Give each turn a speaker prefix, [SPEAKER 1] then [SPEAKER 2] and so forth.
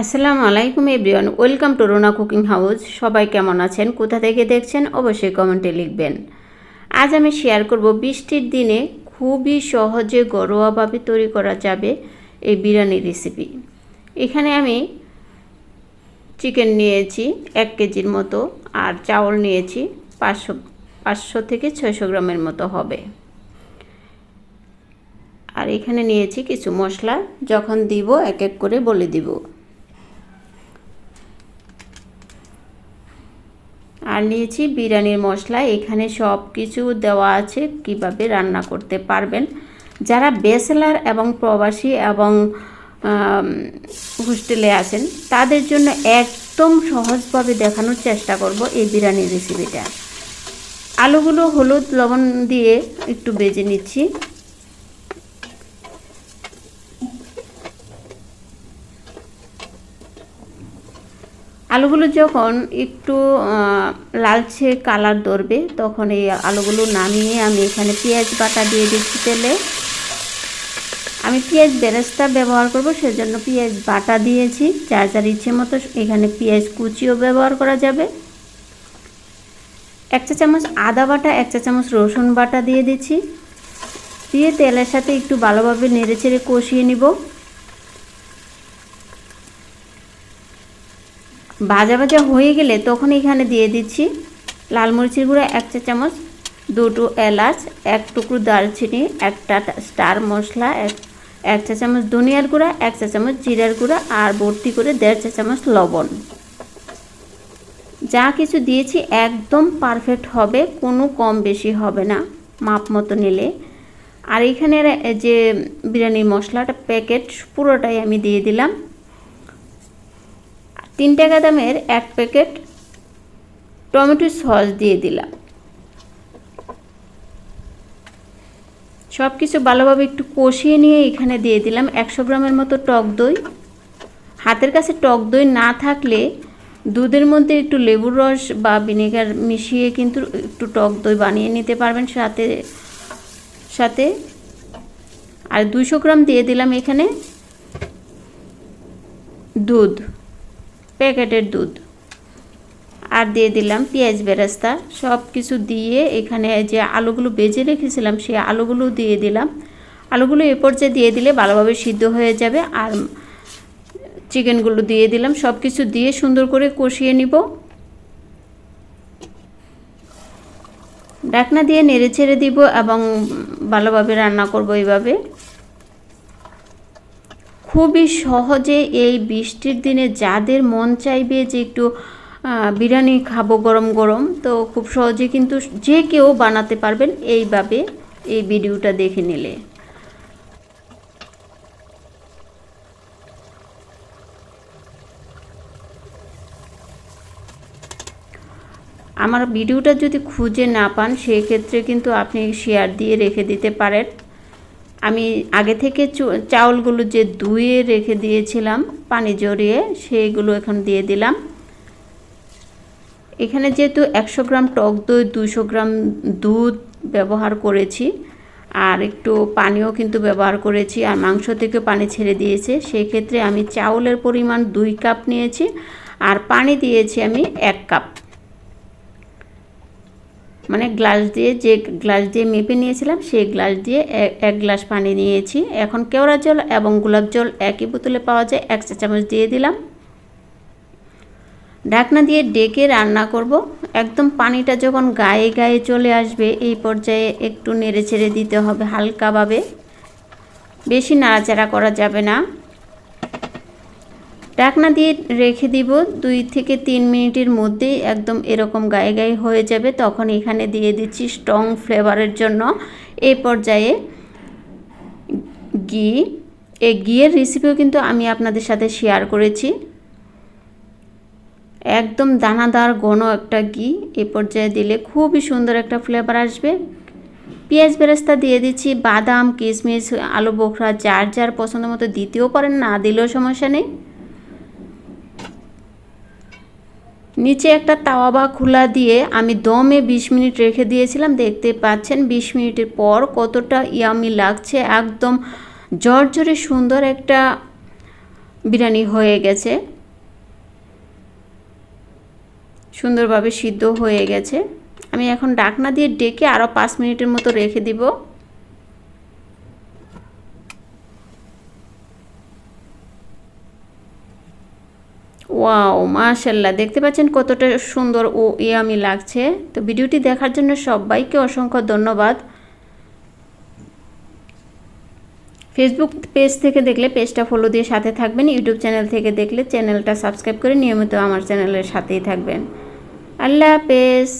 [SPEAKER 1] আসসালামু আলাইকুম everyone, welcome to Rona cooking house. সবাই কেমন আছেন? কোথা থেকে দেখছেন? অবশ্যই কমেন্টে লিখবেন। আজ আমি শেয়ার করব, বৃষ্টির দিনে খুবই সহজে ঘরোয়াভাবে তৈরি করা যাবে এই বিরিয়ানি রেসিপি এখানে আমি চিকেন নিয়েছি, এক কেজির মতো, আর চাউল নিয়েছি, পাঁচশো পাঁচশো থেকে ছয়শো গ্রামের মতো হবে। আর এখানে নিয়েছি কিছু মশলা, যখন দিব এক এক করে বলে দিব। আর নিয়েছি বিরিয়ানির মশলা। এখানে সব কিছু দেওয়া আছে, কীভাবে রান্না করতে পারবেন। যারা বেসেলার এবং প্রবাসী এবং হোস্টেলে আছেন, তাদের জন্য একদম সহজভাবে দেখানোর চেষ্টা করব এই বিরিয়ানির রেসিপিটা আলুগুলো হলুদ লবণ দিয়ে একটু বেজে নিচ্ছি। আলুগুলো যখন একটু লালচে কালার ধরবে, তখন এই আলুগুলো নামিয়ে আমি এখানে পেঁয়াজ বাটা দিয়ে দিচ্ছি তেলে। আমি পেঁয়াজ বেরেস্তা ব্যবহার করব, সেজন্য পেঁয়াজ বাটা দিয়েছি। যার যার ইচ্ছে মতো এখানে পেঁয়াজ কুচিও ব্যবহার করা যাবে। এক চা চামচ আদা বাটা, এক চা চামচ রসুন বাটা দিয়ে দিচ্ছি। দিয়ে তেলের সাথে একটু ভালোভাবে নেড়ে চেড়ে কষিয়ে নিব। ভাজা ভাজা হয়ে গেলে তখন এখানে দিয়ে দিচ্ছি লাল মরিচের গুঁড়া, এক চা চামচ, দুটো এলাচ, এক টুকরো দারচিনি, একটা স্টার মশলা, এক এক চা চামচ ধনিয়ার গুঁড়া, এক চা চামচ জিরার গুঁড়া আর ভর্তি করে দেড় চা চামচ লবণ। যা কিছু দিয়েছি একদম পারফেক্ট হবে, কোনো কম বেশি হবে না, মাপ মতো নিলে। আর এখানে যে বিরিয়ানির মশলাটা, প্যাকেট, পুরোটাই আমি দিয়ে দিলাম। তিন টাকা দামের এক প্যাকেট টমেটো সস দিয়ে দিলাম। সব কিছু ভালোভাবে একটু কষিয়ে নিয়ে এখানে দিয়ে দিলাম একশো গ্রামের মতো টক দই। হাতের কাছে টক দই না থাকলে দুধের মধ্যে একটু লেবুর রস বা ভিনেগার মিশিয়ে কিন্তু একটু টক দই বানিয়ে নিতে পারবেন সাথে সাথে। আর দুশো গ্রাম দিয়ে দিলাম এখানে দুধ। প্যাকেটের দুধ। আর দিয়ে দিলাম পেঁয়াজ বেরেস্তা। সব কিছু দিয়ে এখানে যে আলুগুলো বেজে রেখেছিলাম, সেই আলুগুলো দিয়ে দিলাম। আলুগুলো এ পর্যায়ে দিয়ে দিলে ভালোভাবে সিদ্ধ হয়ে যাবে। আর চিকেনগুলো দিয়ে দিলাম। সব কিছু দিয়ে সুন্দর করে কষিয়ে নিব। ডাকনা দিয়ে নেড়ে ছেড়ে দিব এবং ভালোভাবে রান্না করব এইভাবে। খুবই সহজে এই বৃষ্টির দিনে যাদের মন চাইবে যে একটু বিরিয়ানি খাব গরম গরম, তো খুব সহজে কিন্তু যে কেউ বানাতে পারবেন এইভাবে এই ভিডিওটা দেখে নিলে। আমার ভিডিওটা যদি খুঁজে না পান, সেক্ষেত্রে কিন্তু আপনি শেয়ার দিয়ে রেখে দিতে পারেন। আমি আগে থেকে চাউলগুলো যে ধুয়ে রেখে দিয়েছিলাম, পানি জড়িয়ে সেইগুলো এখন দিয়ে দিলাম। এখানে যেহেতু একশো গ্রাম টক দই, দুশো গ্রাম দুধ ব্যবহার করেছি, আর একটু পানিও কিন্তু ব্যবহার করেছি, আর মাংস থেকে পানি ছেড়ে দিয়েছে সেই ক্ষেত্রে আমি চাউলের পরিমাণ দুই কাপ নিয়েছি, আর পানি দিয়েছি আমি এক কাপ। মানে গ্লাস দিয়ে যে গ্লাস দিয়ে মেপে নিয়েছিলাম, সেই গ্লাস দিয়ে এক গ্লাস পানি নিয়েছি। এখন কেওড়া জল এবং গোলাপ জল একই বোতলে পাওয়া যায়, এক চা চামচ দিয়ে দিলাম। ঢাকনা দিয়ে ডেকে রান্না করব। একদম পানিটা যখন গায়ে গায়ে চলে আসবে, এই পর্যায়ে একটু নেড়ে ছেড়ে দিতে হবে হালকাভাবে। বেশি নাড়াচাড়া করা যাবে না। ঢাকনা দিয়ে রেখে দিব। দুই থেকে তিন মিনিটের মধ্যেই একদম এরকম গায়ে গায়ে হয়ে যাবে। তখন এখানে দিয়ে দিচ্ছি স্ট্রং ফ্লেভারের জন্য। এই পর্যায়ে ঘি। এই ঘিয়ের রেসিপিও কিন্তু আমি আপনাদের সাথে শেয়ার করেছি। একদম দানাদার ঘন একটা ঘি। এ পর্যায়ে দিলে খুবই সুন্দর একটা ফ্লেভার আসবে। পেঁয়াজ বেরেস্তা দিয়ে দিচ্ছি, বাদাম, কিশমিশ, আলু বোখরা, যার যার পছন্দ মতো দিতেও পারেন, না দিলেও সমস্যা নেই। নিচে একটা তাওয়া বা খোলা দিয়ে আমি দমে ২০ মিনিট রেখে দিয়েছিলাম। দেখতে পাচ্ছেন ২০ মিনিটের পর কতটা ইয়ামি লাগছে। একদম জর্জরে সুন্দর একটা বিরিয়ানি হয়ে গেছে। সুন্দরভাবে সিদ্ধ হয়ে গেছে। আমি এখন ডাকনা দিয়ে ডেকে আরও পাঁচ মিনিটের মতো রেখে দিব। ওয়াও মাশাল্লাহ দেখতে পাচ্ছেন কতটা সুন্দর ও ইয়ামি লাগছে। তো ভিডিওটি দেখার জন্য সবাইকে অসংখ্য ধন্যবাদ। ফেসবুক পেজ থেকে দেখলে পেজটা ফলো দিয়ে সাথে থাকবেন। ইউটিউব চ্যানেল থেকে দেখলে চ্যানেলটা সাবস্ক্রাইব করে নিয়মিত আমার চ্যানেলের সাথেই থাকবেন। আল্লাহ হাফেজ।